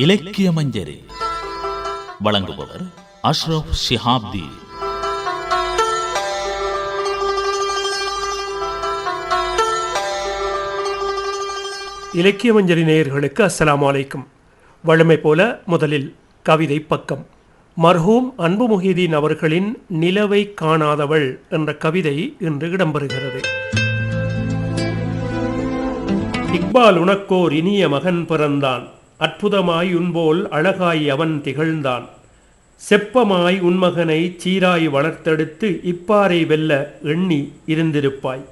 இலக்கிய மஞ்சரி வழங்குபவர் அஷ்ரப் ஷிஹாப்தி. இலக்கிய மஞ்சரி நேயர்களுக்கு அஸ்லாம் வலைக்கும் வழமை போல முதலில் கவிதை பக்கம். மர்ஹூம் அன்பு முஹீதீன் அவர்களின் நிலவை காணாதவள் என்ற கவிதை இன்று இடம்பெறுகிறது. இக்பால் உனக்கோர் இனிய மகன் பிறந்தான். அற்புதமாய் உன்போல் அழகாய் அவன் திகழ்ந்தான். செப்பமாய் உன்மகனை சீராய் வளர்த்தெடுத்து இப்பாறை வெல்ல எண்ணி இருந்திருப்பாய்.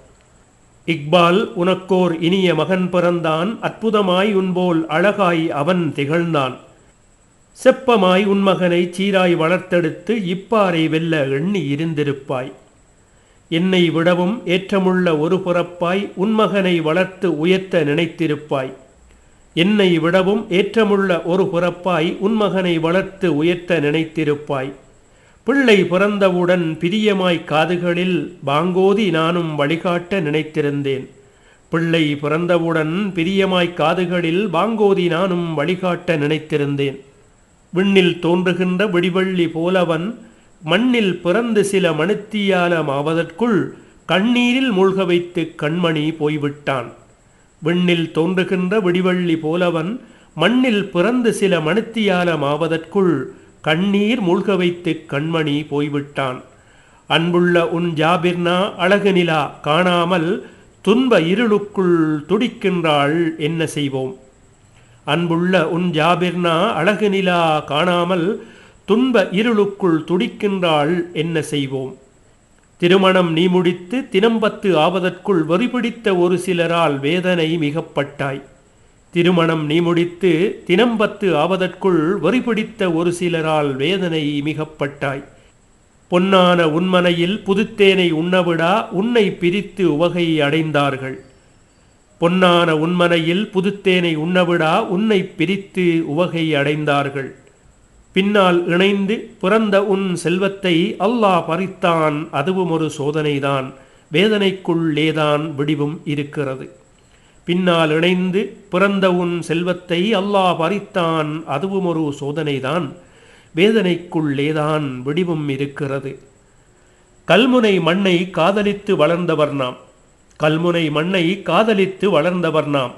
இக்பால் உனக்கோர் இனிய மகன் பிறந்தான். அற்புதமாய் உன்போல் அழகாய் அவன் திகழ்ந்தான். செப்பமாய் உன்மகனை சீராய் வளர்த்தெடுத்து இப்பாறை வெல்ல எண்ணி இருந்திருப்பாய். என்னை விடவும் ஏற்றமுள்ள ஒரு புறப்பாய் உன் மகனை வளர்த்து உயர்த்த நினைத்திருப்பாய். என்னை விடவும் ஏற்றமுள்ள ஒரு புறப்பாய் உன் மகனை வளர்த்து உயர்த்த நினைத்திருப்பாய். பிள்ளை பிறந்தவுடன் பிரியமாய் காதுகளில் பாங்கோதி நானும் வழிகாட்ட நினைத்திருந்தேன். பிள்ளை பிறந்தவுடன் பிரியமாய் காதுகளில் பாங்கோதி நானும் வழிகாட்ட நினைத்திருந்தேன். விண்ணில் தோன்றுகின்ற விடிவள்ளி போலவன் மண்ணில் பிறந்து சில மணித்தியாலமாவதற்குள் கண்ணீரில் மூழ்க வைத்து கண்மணி போய்விட்டான். விண்ணில் தோன்றுகின்ற விடிவள்ளி போலவன் மண்ணில் பிறந்து சில மணித்தியாலமாவதற்குள் கண்ணீர் மூழ்க வைத்து கண்மணி போய்விட்டான். அன்புள்ள உன் ஜாபிர்னா அழகு நிலா காணாமல் துன்ப இருளுக்குள் துடிக்கின்றாள் என்ன செய்வோம்? அன்புள்ள உன் ஜாபிர்னா அழகு நிலா காணாமல் துன்ப இருளுக்குள் துடிக்கின்றாள் என்ன செய்வோம்? திருமணம் நீ முடித்து தினம்பத்து ஆவதற்குள் வரிபிடித்த ஒரு சிலரால் வேதனை மிகப்பட்டாய் திருமணம் நீ முடித்து தினம்பத்து ஆவதற்குள் வரிபிடித்த ஒரு சிலரால் வேதனை மிகப்பட்டாய் பொன்னான உன்மனையில் புதுத்தேனை உண்ணவிடா உன்னை பிரித்து உவகை அடைந்தார்கள். பொன்னான உன்மனையில் புதுத்தேனை உண்ணவிடா உன்னை பிரித்து உவகை அடைந்தார்கள். பின்னால் இணைந்து பிறந்த உன் செல்வத்தை அல்லாஹ் பறித்தான். அதுவும் ஒரு சோதனைதான். வேதனைக்குள்ளேதான் விடிவும் இருக்கிறது. பின்னால் இணைந்து பிறந்த உன் செல்வத்தை அல்லாஹ் பறித்தான். அதுவும் ஒரு சோதனைதான். வேதனைக்குள்ளேதான் விடிவும் இருக்கிறது. கல்முனை மண்ணை காதலித்து வளர்ந்தவர் நாம். கல்முனை மண்ணை காதலித்து வளர்ந்தவர் நாம்.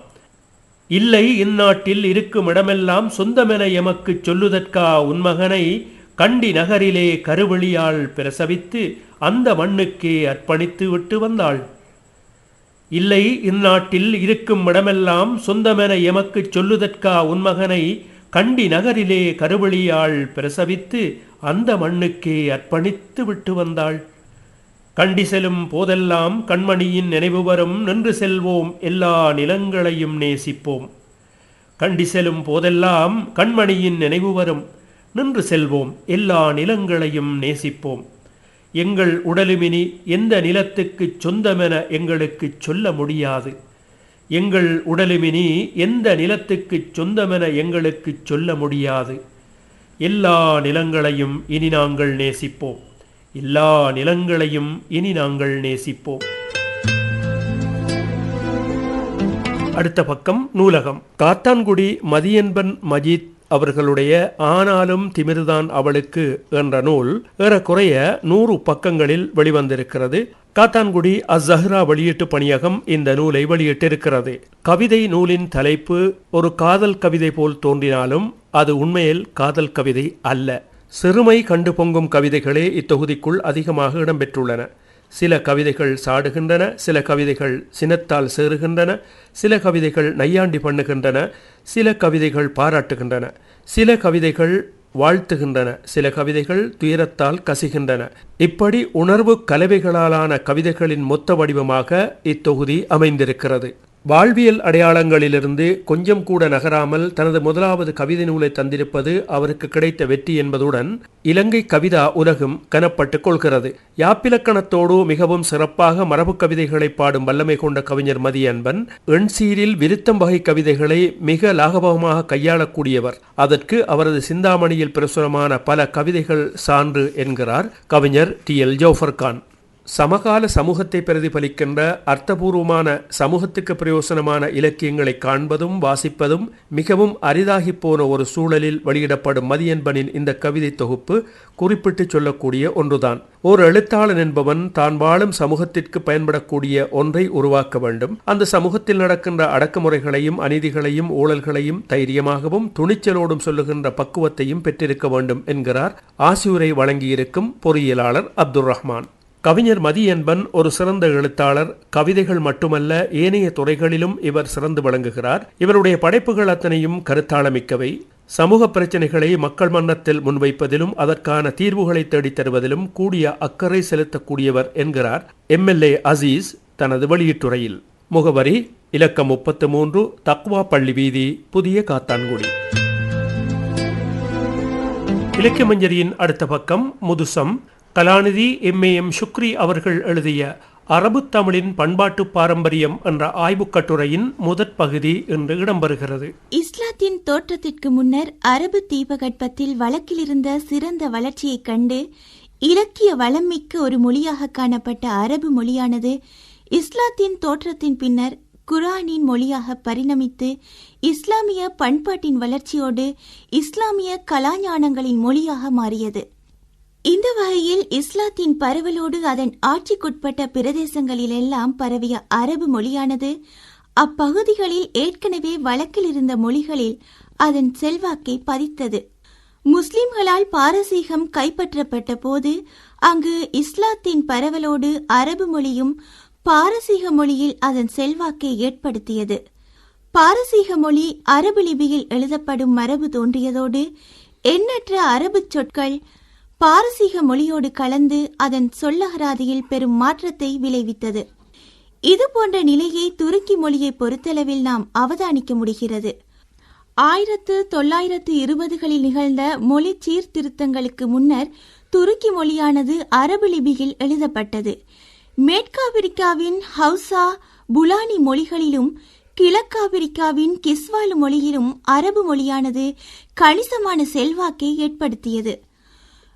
இல்லை இந்நாட்டில் இருக்கும் இடமெல்லாம் சொந்தமென எமக்கு சொல்லுதற்கா உன்மகனை கண்டி நகரிலே கருவழியால் பிரசவித்து அந்த மண்ணுக்கே அர்ப்பணித்து விட்டு வந்தாள். இல்லை இந்நாட்டில் இருக்கும் இடமெல்லாம் சொந்தமென எமக்கு சொல்லுதற்கா உன்மகனை கண்டி நகரிலே கருவழியால் பிரசவித்து அந்த மண்ணுக்கே அர்ப்பணித்து விட்டு வந்தாள். கண்டி செல்லும் போதெல்லாம் கண்மணியின் நினைவு வரும் நின்று செல்வோம் எல்லா நிலங்களையும் நேசிப்போம். கண்டி செல்லும் போதெல்லாம் கண்மணியின் நினைவு வரும் நின்று செல்வோம் எல்லா நிலங்களையும் நேசிப்போம். எங்கள் உடலுமினி எந்த நிலத்துக்குச் சொந்தமென எங்களுக்குச் சொல்ல முடியாது. எங்கள் உடலுமினி எந்த நிலத்துக்குச் சொந்தமென எங்களுக்குச் சொல்ல முடியாது. எல்லா நிலங்களையும் இனி நாங்கள் நேசிப்போம். எல்லா நிலங்களையும் இனி நாங்கள் நேசிப்போம். அடுத்த பக்கம் நூலகம். காத்தான்குடி மதியன்பன் மஜீத் அவர்களுடைய ஆனாலும் திமிர்தான் அவளுக்கு என்ற நூல் ஏறக்குறைய நூறு பக்கங்களில் வெளிவந்திருக்கிறது. காத்தான்குடி அஸ்ஸஹ்ரா வெளியீட்டு பணியகம் இந்த நூலை வெளியிட்டிருக்கிறது. கவிதை நூலின் தலைப்பு ஒரு காதல் கவிதை போல் தோன்றினாலும் அது உண்மையில் காதல் கவிதை அல்ல. சிறுமை கண்டு பொங்கும் கவிதைகளே இத்தொகுதிக்குள் அதிகமாக இடம்பெற்றுள்ளன. சில கவிதைகள் சாடுகின்றன சில கவிதைகள் சினத்தால் சேருகின்றன சில கவிதைகள் நையாண்டி பண்ணுகின்றன சில கவிதைகள் பாராட்டுகின்றன சில கவிதைகள் வாழ்த்துகின்றன சில கவிதைகள் துயரத்தால் கசிகின்றன. இப்படி உணர்வு கலவைகளாலான கவிதைகளின் மொத்த வடிவமாக இத்தொகுதி அமைந்திருக்கிறது. வாழ்வியல் அடையாளங்களிலிருந்து கொஞ்சம் கூட நகராமல் தனது முதலாவது கவிதை நூலை தந்திருப்பது அவருக்கு கிடைத்த வெற்றி என்பதுடன் இலங்கை கவிதா உலகம் கனப்பட்டுக் கொள்கிறது. யாப்பிலக்கணத்தோடு மிகவும் சிறப்பாக மரபு கவிதைகளை பாடும் வல்லமை கொண்ட கவிஞர் மதியன்பன் எண்சீரில் விருத்தம் வகை கவிதைகளை மிக லாகவமாக கையாளக்கூடியவர். அதற்கு அவரது சிந்தாமணியில் பிரசுரமான பல கவிதைகள் சான்று என்கிறார் கவிஞர் டி எல் ஜோஃபர் கான் சமகால சமூகத்தை பிரதிபலிக்கின்ற அர்த்தபூர்வமான சமூகத்துக்கு பிரயோசனமான இலக்கியங்களை காண்பதும் வாசிப்பதும் மிகவும் அரிதாகி போன ஒரு சூழலில் வெளியிடப்படும் மதியன்பனின் இந்த கவிதை தொகுப்பு குறிப்பிட்டு சொல்லக்கூடிய ஒன்றுதான். ஓர் எழுத்தாளன் என்பவன் தான் வாழும் சமூகத்திற்கு பயன்படக்கூடிய ஒன்றை உருவாக்க வேண்டும். அந்த சமூகத்தில் நடக்கின்ற அடக்குமுறைகளையும் அநீதிகளையும் ஊழல்களையும் தைரியமாகவும் துணிச்சலோடும் சொல்லுகின்ற பக்குவத்தையும் பெற்றிருக்க வேண்டும் என்கிறார் ஆசியுரை வழங்கியிருக்கும் பொறியியலாளர் அப்துல் ரஹ்மான் கவிஞர் மதி என்பன் ஒரு சிறந்த எழுத்தாளர். கவிதைகள் மட்டுமல்ல ஏனைய துறைகளிலும் இவர் சிறந்து விளங்குகிறார். இவருடைய படைப்புகள் அத்தனையும் கருத்தாளமிக்கவை சமூக பிரச்சனைகளை மக்கள் மன்னத்தில் முன்வைப்பதிலும் அதற்கான தீர்வுகளை தேடித் தருவதிலும் கூடிய அக்கறை செலுத்தக்கூடியவர் என்கிறார் எம்எல்ஏ அசீஸ் தனது வெளியீட்டுரையில். முகவரி இலக்கம் முப்பத்து மூன்று தக்வா பள்ளி வீதி புதிய காத்தான்குடி. இலக்கிய மஞ்சரியின் அடுத்த பக்கம் முதுசம் கலாநிதி எம்ஏஎம் சுக்ரி அவர்கள் எழுதிய அரபு தமிழின் பண்பாட்டு பாரம்பரியம் என்ற ஆய்வுக் கட்டுரையின் முதற் பகுதி இன்று இடம்பெறுகிறது. இஸ்லாத்தின் தோற்றத்திற்கு முன்னர் அரபு தீபகற்பத்தில் வழக்கிலிருந்த சிறந்த வளர்ச்சியைக் கண்டு இலக்கிய வளம்மிக்க ஒரு மொழியாக காணப்பட்ட அரபு மொழியானது இஸ்லாத்தின் தோற்றத்தின் பின்னர் குரானின் மொழியாக பரிணமித்து இஸ்லாமிய பண்பாட்டின் வளர்ச்சியோடு இஸ்லாமிய கலாஞானங்களின் மொழியாக மாறியது. இந்த வகையில் இஸ்லாத்தின் பரவலோடு அதன் ஆட்சிக்குட்பட்ட பிரதேசங்களிலெல்லாம் பரவிய அரபு மொழியானது அப்பகுதிகளில் ஏற்கனவே வழக்கில் இருந்த மொழிகளில் அதன் செல்வாக்கை பதித்தது. முஸ்லிம்களால் பாரசீகம் கைப்பற்றப்பட்ட போது அங்கு இஸ்லாத்தின் பரவலோடு அரபு மொழியும் பாரசீக மொழியில் அதன் செல்வாக்கை ஏற்படுத்தியது. பாரசீக மொழி அரபு லிபியில் எழுதப்படும் மரபு தோன்றியதோடு எண்ணற்ற அரபு சொற்கள் பாரசீக மொழியோடு கலந்து அதன் சொல்லகராதியில் பெரும் மாற்றத்தை விளைவித்தது. இது போன்ற நிலையை துருக்கி மொழியை பொறுத்தளவில் நாம் அவதானிக்க முடிகிறது. ஆயிரத்து தொள்ளாயிரத்து இருபதுகளில் நிகழ்ந்த மொழி சீர்திருத்தங்களுக்கு முன்னர் துருக்கி மொழியானது அரபு லிபியில் எழுதப்பட்டது. மேற்காபிரிக்காவின் ஹவுசா புலானி மொழிகளிலும் கிழக்காபிரிக்காவின் கிஸ்வாலு மொழியிலும் அரபு மொழியானது கணிசமான செல்வாக்கை ஏற்படுத்தியது.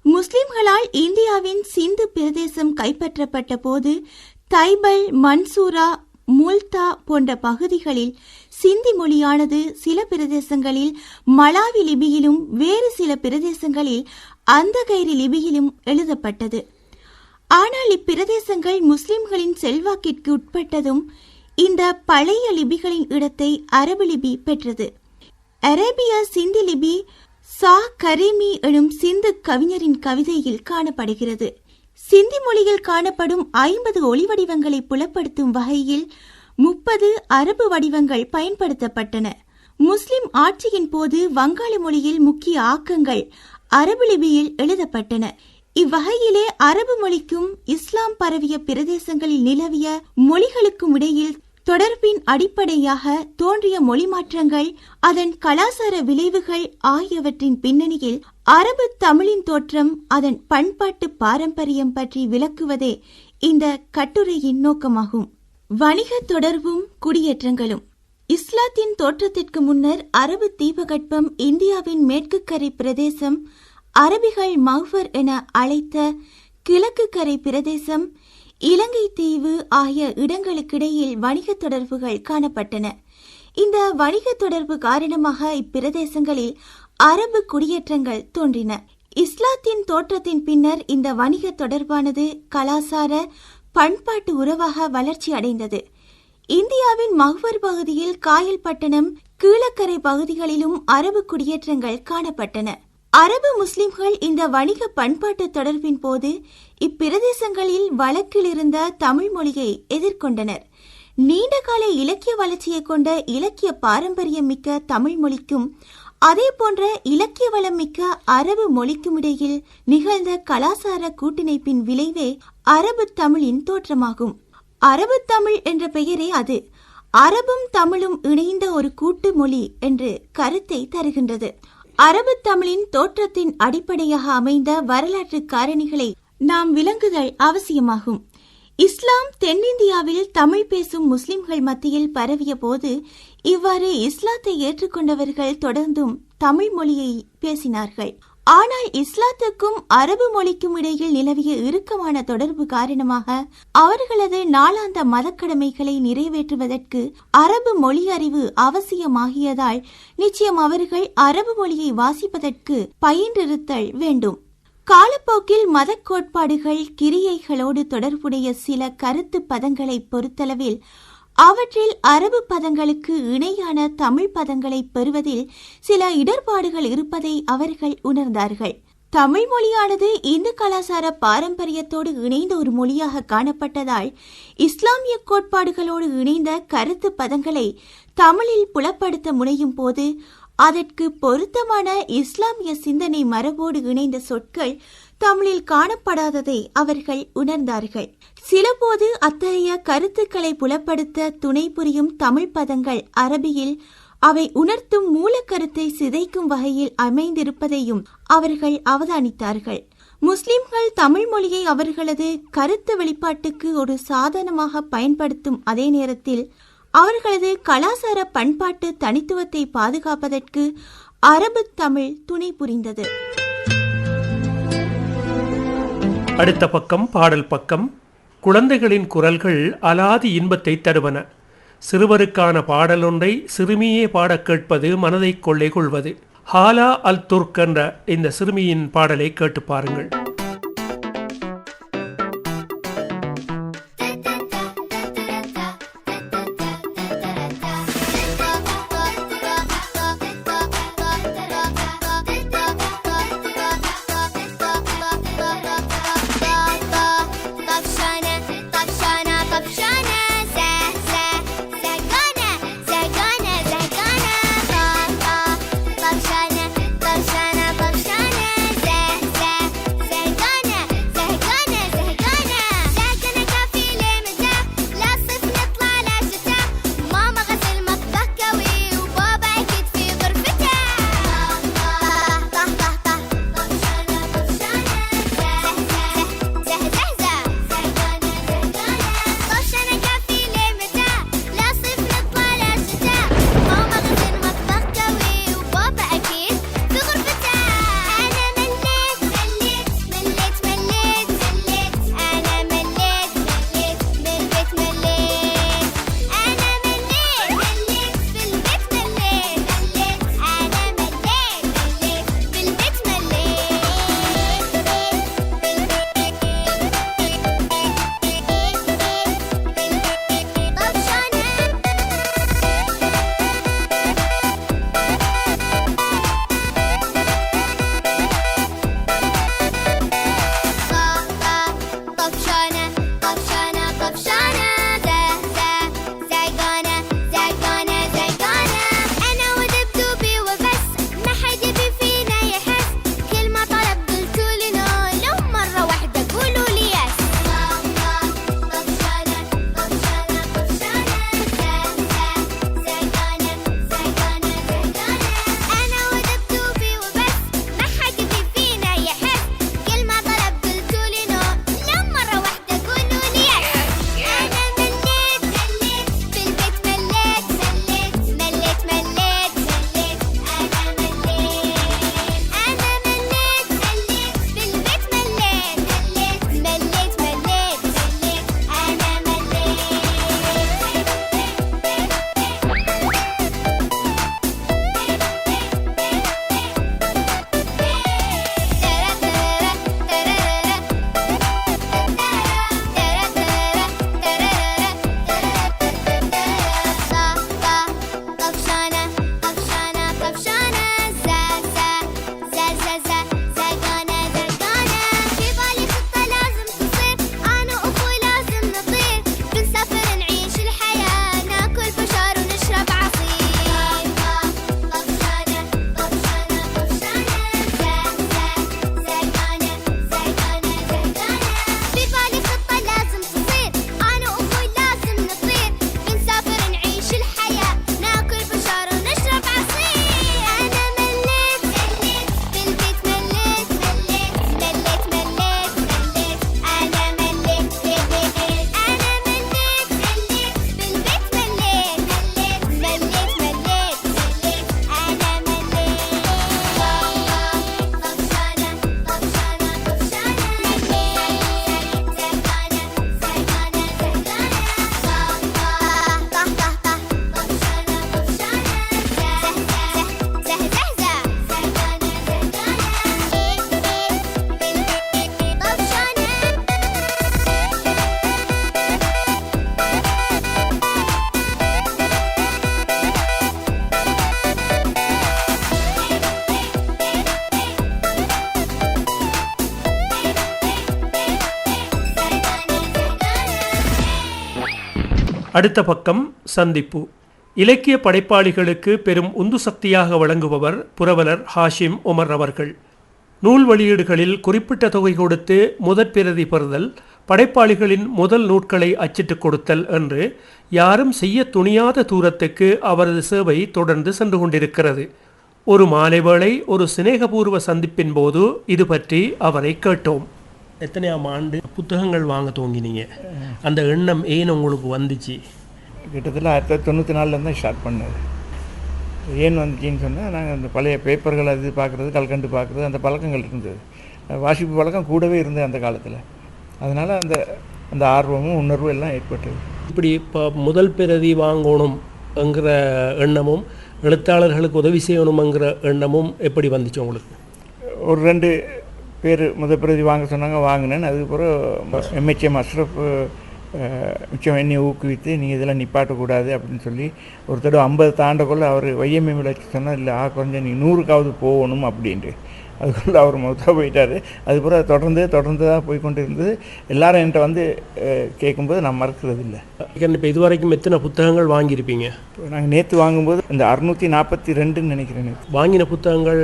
முஸ்லிம்களால் இந்தியாவின் சிந்து பிரதேசம் கைப்பற்றப்பட்ட போது தைபல் மன்சூரா முல்தா போன்ற பகுதிகளில் சிந்தி மொழியானது சில பிரதேசங்களில் மலாவி லிபியிலும் வேறு சில பிரதேசங்களில் அந்தகைரி லிபியிலும் எழுதப்பட்டது. ஆனால் இப்பிரதேசங்கள் முஸ்லிம்களின் செல்வாக்கிற்கு உட்பட்டதும் இந்த பழைய லிபிகளின் இடத்தை அரபு லிபி பெற்றது. அரேபிய சிந்தி லிபி சா கரீமி எனும் சிந்து கவிஞரின் கவிதையில் காணப்படுகிறது. சிந்தி மொழியில் காணப்படும் ஐம்பது ஒளி வடிவங்களை புலப்படுத்தும் வகையில் முப்பது அரபு வடிவங்கள் பயன்படுத்தப்பட்டன. முஸ்லிம் ஆட்சியின் போது வங்காள மொழியில் முக்கிய ஆக்கங்கள் அரபு லிபியில் எழுதப்பட்டன. இவ்வகையிலே அரபு மொழிக்கும் இஸ்லாம் பரவிய பிரதேசங்களில் நிலவிய மொழிகளுக்கும் இடையில் தொடர்பின் அடிப்படையாக தோன்றிய மொழி மாற்றங்கள் அதன் கலாசார விளைவுகள் ஆகியவற்றின் பின்னணியில் அரபு தமிழின் தோற்றம் அதன் பண்பாட்டு பாரம்பரியம் பற்றி விளக்குவதே இந்த கட்டுரையின் நோக்கமாகும். வணிக தொடர்பும் குடியேற்றங்களும். இஸ்லாத்தின் தோற்றத்திற்கு முன்னர் அரபு தீபகற்பம் இந்தியாவின் மேற்கு கரை பிரதேசம் அரபிகள் மௌஃபர் என அழைத்த கிழக்கு கரை பிரதேசம் இலங்கை தீவு ஆகிய இடங்களுக்கிடையில் வணிக தொடர்புகள் காணப்பட்டன. இந்த வணிக தொடர்பு காரணமாக இப்பிரதேசங்களில் அரபு குடியேற்றங்கள் தோன்றின. இஸ்லாத்தின் தோற்றத்தின் பின்னர் இந்த வணிக தொடர்பானது கலாசார பண்பாட்டு உறவாக வளர்ச்சி அடைந்தது. இந்தியாவின் மஹ்வர் பகுதியில் காயல்பட்டணம் கீழக்கரை பகுதிகளிலும் அரபு குடியேற்றங்கள் காணப்பட்டன. அரபு முஸ்லிம்கள் இந்த வணிக பண்பாட்டு தொடர்பின் போது இப்பிரதேசங்களில் வழக்கில் இருந்த தமிழ் மொழியை எதிர்கொண்டனர். நீண்டகால இலக்கிய வளர்ச்சியை கொண்ட இலக்கிய பாரம்பரியம் மிக்க தமிழ் மொழிக்கும் அதே போன்ற இலக்கிய வளம் மிக்க அரபு மொழிக்கும் இடையில் நிகழ்ந்த கலாசார கூட்டிணைப்பின் விளைவே அரபு தமிழின் தோற்றமாகும். அரபு தமிழ் என்ற பெயரே அது. அரபும் தமிழும் இணைந்த ஒரு கூட்டு மொழி என்று கருத்தை தருகின்றது. அரபு தமிழின் தோற்றத்தின் அடிப்படையாக அமைந்த வரலாற்று காரணிகளை நாம் விளங்குதல் அவசியமாகும். இஸ்லாம் தென்னிந்தியாவில் தமிழ் பேசும் முஸ்லிம்கள் மத்தியில் பரவிய போது இவ்வாறு இஸ்லாத்தை ஏற்றுக்கொண்டவர்கள் தொடர்ந்தும் தமிழ் மொழியை பேசினார்கள். ஆனால் இஸ்லாத்துக்கும் அரபு மொழிக்கும் இடையில் நிலவிய இறுக்கமான தொடர்பு காரணமாக அவர்களது நாளாந்த மதக்கடமைகளை நிறைவேற்றுவதற்கு அரபு மொழி அறிவு அவசியமாகியதால் நிச்சயம் அவர்கள் அரபு மொழியை வாசிப்பதற்கு பயின்றிருத்தல் வேண்டும். காலப்போக்கில் மதக் கோட்பாடுகள் கிரியைகளோடு தொடர்புடைய சில கருத்து பதங்களை பொறுத்தளவில் அவற்றில் அரபு பதங்களுக்கு இணையான தமிழ் பதங்களை பெறுவதில் சில இடர்பாடுகள் இருப்பதை அவர்கள் உணர்ந்தார்கள். தமிழ் மொழியானது இந்து கலாச்சார பாரம்பரியத்தோடு இணைந்த ஒரு மொழியாக காணப்பட்டதால் இஸ்லாமிய கோட்பாடுகளோடு இணைந்த கருத்து பதங்களை தமிழில் புலப்படுத்த முனையும் போது அதற்கு பொருத்தமான இஸ்லாமிய சிந்தனை மரபோடு இணைந்த சொற்கள் தமிழில் காணப்படாததை அவர்கள் உணர்ந்தார்கள். சிலபோது அத்தகைய கருத்துக்களை புலப்படுத்த துணை புரியும் தமிழ் பதங்கள் அரபியில் அவை உணர்த்தும் மூலக்கருத்தை சிதைக்கும் வகையில் அமைந்திருப்பதையும் அவர்கள் அவதானித்தார்கள். முஸ்லிம்கள் தமிழ் மொழியை அவர்களது கருத்து வெளிப்பாட்டுக்கு ஒரு சாதனமாக பயன்படுத்தும் அதே நேரத்தில் அவர்களது கலாசார பண்பாட்டு தனித்துவத்தை பாதுகாப்பதற்கு அரபு தமிழ் துணை புரிந்தது. அடுத்த பக்கம் பாடல் பக்கம். குழந்தைகளின் குரல்கள் அலாதி இன்பத்தை தருவன. சிறுவருக்கான பாடலொன்றை சிறுமியே பாடக் கேட்பது மனதை கொள்ளை கொள்வது. ஹாலா அல் துர்க் என்ற இந்த சிறுமியின் பாடலை கேட்டு பாருங்கள். அடுத்த பக்கம் சந்திப்பு. இலக்கிய படைப்பாளிகளுக்கு பெரும் உந்து சக்தியாக வழங்குபவர் புரவலர் ஹாஷிம் உமர் அவர்கள். நூல் வெளியீடுகளில் குறிப்பிட்ட தொகை கொடுத்து முதற் பிரதி பெறுதல் படைப்பாளிகளின் முதல் நூட்களை அச்சிட்டுக் கொடுத்தல் என்று யாரும் செய்ய துணியாத தூரத்துக்கு அவரது சேவை தொடர்ந்து சென்று கொண்டிருக்கிறது. ஒரு மாலை வேளை ஒரு சிநேகபூர்வ சந்திப்பின் போது இது பற்றி அவரை கேட்டோம். எத்தனையாம் ஆண்டு புத்தகங்கள் வாங்க துவங்கினீங்க? அந்த எண்ணம் ஏன் உங்களுக்கு வந்துச்சு? கிட்டத்தட்ட ஆயிரத்தி தொள்ளாயிரத்தி தொண்ணூற்றி நாலுலேருந்து தான் ஸ்டார்ட் பண்ணது. ஏன் வந்துச்சின்னு சொன்னால் நாங்கள் அந்த பழைய பேப்பர்கள் அது பார்க்குறது கல்கண்டு பார்க்குறது அந்த பழக்கங்கள் இருந்தது. வாசிப்பு பழக்கம் கூடவே இருந்தது அந்த காலத்தில். அதனால் அந்த அந்த ஆர்வமும் உணர்வும் எல்லாம் ஏற்பட்டது. இப்படி இப்போ முதல் பிரதி வாங்கணும் என்கிற எண்ணமும் எழுத்தாளர்களுக்கு உதவி செய்யணுங்கிற எண்ணமும் எப்படி வந்துச்சு உங்களுக்கு? ஒரு ரெண்டு பேர் முத பிரதி வாங்க சொன்னாங்க வாங்கினேன். அதுக்கப்புறம் எம்ஹெச்எம் அஷ்ரஃப் மிச்சம் என்னை ஊக்குவித்து நீங்கள் இதெல்லாம் நிப்பாட்டக்கூடாது அப்படின்னு சொல்லி ஒரு தடவை ஐம்பது தாண்டக்குள்ள அவர் வைஎம்எம் வச்சு சொன்னால் இல்லை ஆ கொஞ்சம் நீ நூறுக்காவது போகணும் அப்படின்ட்டு. அதுக்குள்ளே அவர் மொத்தமாக போயிட்டார். அதுக்கப்புறம் தொடர்ந்து தொடர்ந்து தான் போய் கொண்டு இருந்தது எல்லாரும் என்கிட்ட வந்து கேட்கும்போது நான் மறக்கிறது இல்லை இப்போ இதுவரைக்கும் எத்தனை புத்தகங்கள் வாங்கியிருப்பீங்க? நாங்கள் நேற்று வாங்கும்போது இந்த அறுநூற்றி நாற்பத்தி ரெண்டுன்னு நினைக்கிறேன் வாங்கின புத்தகங்கள்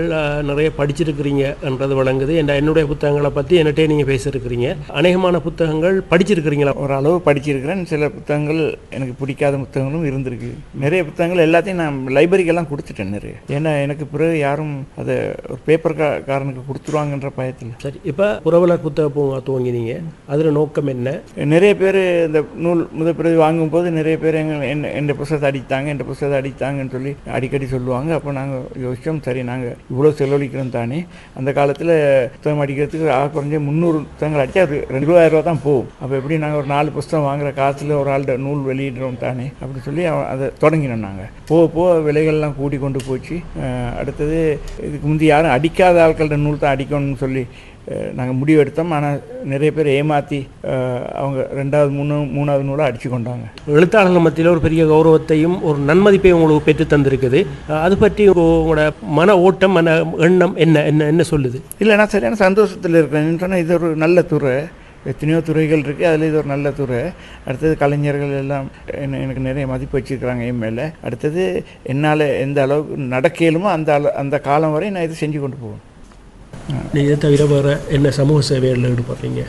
நிறைய படிச்சிருக்கிறீங்க என்றது விளங்குது. என் என்னுடைய புத்தகங்களை பற்றி என்னட்டே நீங்கள் பேசியிருக்கிறீங்க. அநேகமான புத்தகங்கள் படிச்சிருக்கிறீங்களா? ஓரளவு படிச்சிருக்கிறேன். சில புத்தகங்கள் எனக்கு பிடிக்காத புத்தகங்களும் இருந்திருக்கு. நிறைய புத்தகங்கள் எல்லாத்தையும் நான் லைப்ரரிக்கெல்லாம் கொடுத்துட்டேன் நிறைய. ஏன்னா எனக்கு பிறகு யாரும் அதை ஒரு பேப்பர் கா காரனுக்கு கொடுத்துருவாங்கன்ற பயத்தில். சரி இப்போ புரவலர் புத்தக பூங்கா துவங்கினீங்க. அதில் நோக்கம் என்ன? நிறைய பேர் இந்த நூல் முதல் பிரதி வாங்கும்போது நிறைய பேர் எங்கள் என்ன என் புத்தகத்தை அடித்தாங்க என் புத்தகத்தை அடித்தாங்கன்னு சொல்லி அடிக்கடி சொல்லுவாங்க. அப்போ நாங்கள் யோசித்தோம் சரி நாங்கள் இவ்வளோ செலவழிக்கிறோம் தானே. அந்த காலத்தில் புத்தகம் அடிக்கிறதுக்கு ஆக குறைஞ்ச முந்நூறு புத்தகங்கள் அடித்தா ஒரு ரெண்டு ரூபாயிரம் ரூபா தான் போகும். அப்போ எப்படி நாங்கள் ஒரு நாலு புத்தகம் வாங்குற காசுல ஒரு ஆள்கிட்ட நூல் வெளியிடுறோம் தானே அப்படி சொல்லி அதை தொடங்கினோம் நாங்கள் போக போக விலைகள்லாம் கூடி கொண்டு போச்சு. அடுத்தது இதுக்கு முந்தி யாரும் அடிக்காத ஆட்கள்ட்ட நூல் தான் அடிக்கணும்னு சொல்லி நாங்கள் முடிவு எடுத்தோம் ஆனால் நிறைய பேர் ஏமாற்றி அவங்க ரெண்டாவது மூணு மூணாவது நூலாக அடித்து கொண்டாங்க. எழுத்தாளர்கள் மத்தியில் ஒரு பெரிய கௌரவத்தையும் ஒரு நன்மதிப்பையும் உங்களுக்கு பெற்று தந்திருக்குது. அது பற்றி உங்களோட மன ஓட்டம் மன எண்ணம் என்ன என்ன என்ன சொல்லுது? இல்லை நான் சரியான சந்தோஷத்தில் இருக்கிறேன். சொன்னால் இது ஒரு நல்ல துறை. எத்தனையோ துறைகள் இருக்குது அதில் இது ஒரு நல்ல துறை. அடுத்தது கலைஞர்கள் எல்லாம் என்ன எனக்கு நிறைய மதிப்பு வச்சுருக்கிறாங்க என் மேலே. அடுத்தது என்னால் எந்த அளவுக்கு நடக்கலுமோ அந்த அள அந்த காலம் வரை நான் இது செஞ்சு கொண்டு போவேன் நீ இதை தவிர வேறு என்ன சமூக சேவைகளில் ஈடுபடுறீங்க?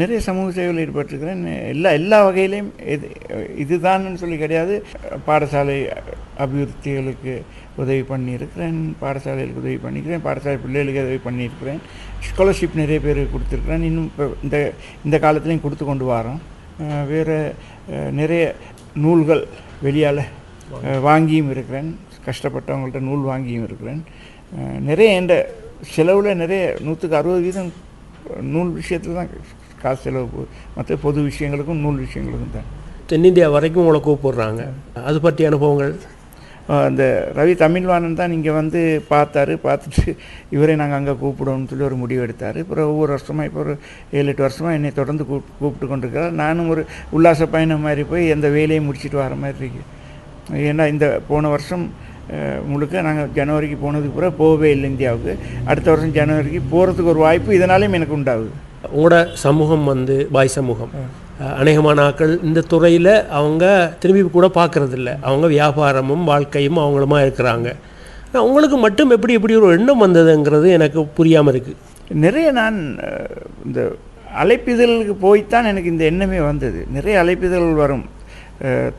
நிறைய சமூக சேவையில் ஈடுபட்டிருக்கிறேன். எல்லா எல்லா வகையிலையும் இது இதுதான்னு சொல்லி கிடையாது. பாடசாலை அபிவிருத்திகளுக்கு உதவி பண்ணியிருக்கிறேன். பாடசாலைகளுக்கு உதவி பண்ணியிருக்கிறேன். பாடசாலை பிள்ளைகளுக்கு உதவி பண்ணியிருக்கிறேன். ஸ்காலர்ஷிப் நிறைய பேர் கொடுத்துருக்குறேன். இன்னும் இப்போ இந்த இந்த காலத்துலேயும் கொடுத்து கொண்டு வரோம். வேறு நிறைய நூல்கள் வெளியால் வாங்கியும் இருக்கிறேன். கஷ்டப்பட்டவங்கள்ட்ட நூல் வாங்கியும் இருக்கிறேன். நிறைய என்ற செலவில் நிறைய நூற்றுக்கு அறுபது வீதம் நூல் விஷயத்தில் தான் காசு செலவு போகுது மற்ற பொது விஷயங்களுக்கும் நூல் விஷயங்களுக்கும் தான். தென்னிந்தியா வரைக்கும் உங்களை கூப்பிடுறாங்க. அது பற்றிய அனுபவங்கள்? அந்த ரவி தமிழ்வாணன் தான் இங்கே வந்து பார்த்தாரு பார்த்துட்டு இவரை நாங்கள் அங்கே கூப்பிடணும்னு சொல்லி ஒரு முடிவு எடுத்தார். அப்புறம் ஒவ்வொரு வருஷமாக இப்போ ஒரு ஏழு எட்டு வருஷமாக என்னை தொடர்ந்து கூப் கூப்பிட்டு கொண்டிருக்கிறார். நானும் ஒரு உல்லாச பயணம் மாதிரி போய் அந்த வேலையை முடிச்சிட்டு வர மாதிரி இருக்கு. ஏன்னா இந்த போன வருஷம் முழுக்க நாங்கள் ஜனவரிக்கு போனதுக்கு பிறகு போகவே இல்லை இந்தியாவுக்கு. அடுத்த வருஷம் ஜனவரிக்கு போகிறதுக்கு ஒரு வாய்ப்பு இதனாலேயும் எனக்கு உண்டாகுது. உங்களோட சமூகம் வந்து பாய் சமூகம் அநேகமான ஆட்கள் இந்த துறையில் அவங்க திரும்பி கூட பார்க்கறதில்ல. அவங்க வியாபாரமும் வாழ்க்கையும் அவங்களுமா இருக்கிறாங்க. ஆனா உங்களுக்கு மட்டும் எப்படி எப்படி ஒரு எண்ணம் வந்ததுங்கிறது எனக்கு புரியாமல் இருக்குது நிறைய நான் இந்த அழைப்பிதழுக்கு போய்த்தான் எனக்கு இந்த எண்ணமே வந்தது. நிறைய அழைப்பிதழ்கள் வரும்.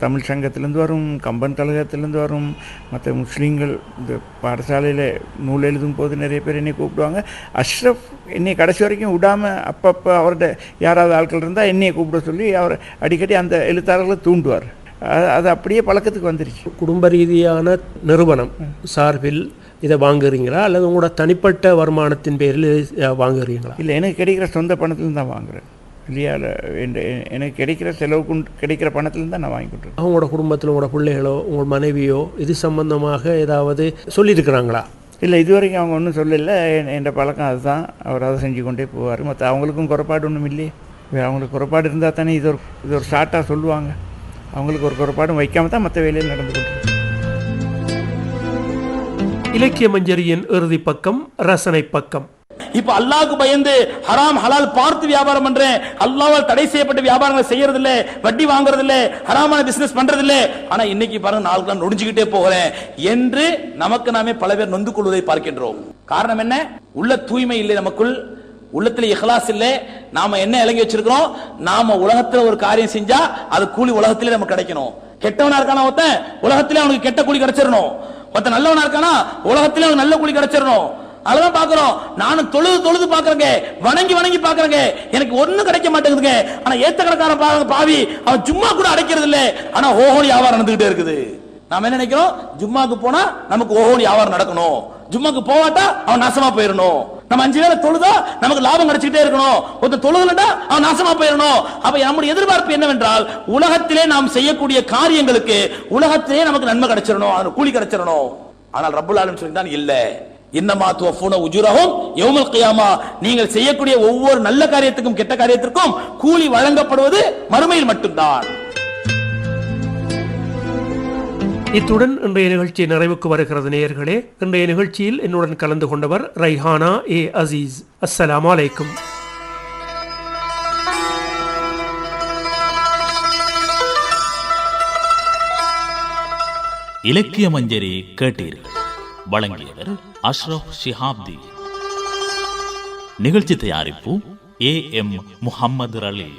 தமிழ் சங்கத்திலேருந்து வரும் கம்பன் கழகத்திலேருந்து வரும் மற்ற முஸ்லீம்கள் இந்த பாடசாலையில் நூல் எழுதும் போது நிறைய பேர் என்னை கூப்பிடுவாங்க. அஷ்ரஃப் என்னை கடைசி வரைக்கும் விடாமல் அப்பப்போ அவர்கிட்ட யாராவது ஆட்கள் இருந்தால் என்னையை கூப்பிட சொல்லி அவர் அடிக்கடி அந்த எழுத்தாளர்களை தூண்டுவார். அது அது அப்படியே பழக்கத்துக்கு வந்துருச்சு. குடும்ப ரீதியான நிறுவனம் சார்பில் இதை வாங்குறீங்களா? அல்லது உங்களோட தனிப்பட்ட வருமானத்தின் பேரில் வாங்குறீங்களா? இல்லை எனக்கு கிடைக்கிற சொந்த பணத்துலேருந்து தான் வாங்குறேன். இல்லையா? இல்ல, என்- எனக்கு கிடைக்கிற செலவுக்கு கிடைக்கிற பணத்துலேருந்து தான் நான் வாங்கி கொடுத்துருக்கேன் அவங்களோட குடும்பத்தில் உங்களோட பிள்ளைகளோ உங்கள் மனைவியோ இது சம்பந்தமாக ஏதாவது சொல்லியிருக்கிறாங்களா? இல்லை இது வரைக்கும் அவங்க ஒன்றும் சொல்லலை. என் பழக்கம் அதுதான். அவர் அதை செஞ்சு கொண்டே போவார். மற்ற அவங்களுக்கும் குறைபாடு ஒன்றும் இல்லையே. அவங்களுக்கு குறைபாடு இருந்தால் தானே இது ஒரு இது ஒரு ஷார்ட்டாக சொல்லுவாங்க. அவங்களுக்கு ஒரு குறைபாடும் வைக்காம தான் மற்ற வேலையில் நடந்து கொண்டு இலக்கிய மஞ்சரியின் இறுதி பக்கம் ரசனை பக்கம். இப்ப அல்லாவுக்கு பயந்து ஹராம் ஹலால் பார்த்து வியாபாரம் பண்றேன். அல்லாவால் தடை செய்யப்பட்ட வியாபாரங்களை செய்யறது இல்ல வட்டி வாங்குறது இல்ல ஹராமான பிசினஸ் பண்றது இல்ல ஆனா இன்னைக்கு பாருங்க நாளுக்கு நாள் நொடிஞ்சுக்கிட்டே போகிறேன் என்று நமக்கு நாமே பல பேர் நொந்து கொள்வதை பார்க்கின்றோம். காரணம் என்ன? உள்ள தூய்மை இல்லை நமக்குள். உள்ளத்துல இஹ்லாஸ் இல்ல. நாம என்ன இலங்கி வச்சிருக்கிறோம்? நாம உலகத்துல ஒரு காரியம் செஞ்சா அது கூலி உலகத்திலே நமக்கு கிடைக்கணும். கெட்டவனா இருக்கானா ஒருத்தன்? உலகத்திலே அவனுக்கு கெட்ட கூலி கிடைச்சிடணும். ஒருத்தன் நல்லவனா இருக்கானா? உலகத்திலே அவனுக்கு நல்ல கூலி கிடைச்சிடணும். அதெல்லாம் பாக்குறோம் நானும் தொழுது தொழுது பாக்குறேங்க வணங்கி வணங்கி பாக்குறேங்க எனக்கு ஒண்ணும் கிடைக்க மாட்டேங்குதுங்க. ஆனா ஏத்த கணக்காரன் பாவி அவன் சும்மா கூட அடைக்கிறது இல்ல ஆனா ஓஹோனி வியாபாரம் நடந்துகிட்டே இருக்குது. நாம என்ன நினைக்கிறோம்? ஜும்மாக்கு போனா நமக்கு ஓஹோனி வியாபாரம் நடக்கணும். ஜும்மாக்கு போவாட்டா அவன் நாசமா போயிடணும். நம்ம அஞ்சு வேலை தொழுதா நமக்கு லாபம் கிடைச்சிட்டே இருக்கணும். ஒருத்தன் தொழுகலடா அவன் நாசமா போயிடணும். அப்ப நம்முடைய எதிர்பார்ப்பு என்னவென்றால் உலகத்திலே நாம் செய்யக்கூடிய காரியங்களுக்கு உலகத்திலே நமக்கு நன்மை கிடைச்சிடணும். அது கூலி கிடைச்சிடணும். ஆனால் ரப்புல் சொல்லி தான் இல்லை. இன்னமா துவஃபூன உஜுரஹும் யௌமல் கியாமா நீங்கள் செய்யக்கூடிய ஒவ்வொரு நல்ல காரியத்துக்கும் கெட்ட காரியத்திற்கும் கூலி வழங்கப்படுவது மறுமையில் மட்டும்தான். இத்துடன் இன்றைய நிகழ்ச்சி நிறைவுக்கு வருகிறது நேயர்களே. இன்றைய நிகழ்ச்சியில் என்னுடன் கலந்து கொண்டவர் ரைஹானா ஏ அசீஸ். அஸ்ஸலாமு அலைக்கும். இலக்கிய மஞ்சரி கேட்டீர்கள். வழங்கியவர் அஷ்ரப் ஷிஹாப்தி நிகழ்ச்சி தயாரிப்பு ஏ எம் முஹம்மது ரலீம்